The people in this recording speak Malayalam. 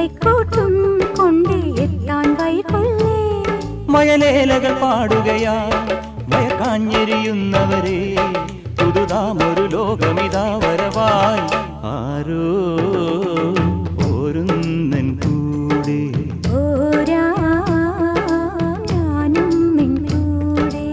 കൈക്കോട്ടും കൊണ്ടേ എത്താൻ കൈകൊള്ളേ. മഴലേലകൾ പാടുകയാ മയക്കാഞ്ഞെരിയുന്നവരെ പുതുതാമൊരു ലോകമിതാ വരവായി. ആരോ കൂടെ. കൂടെ.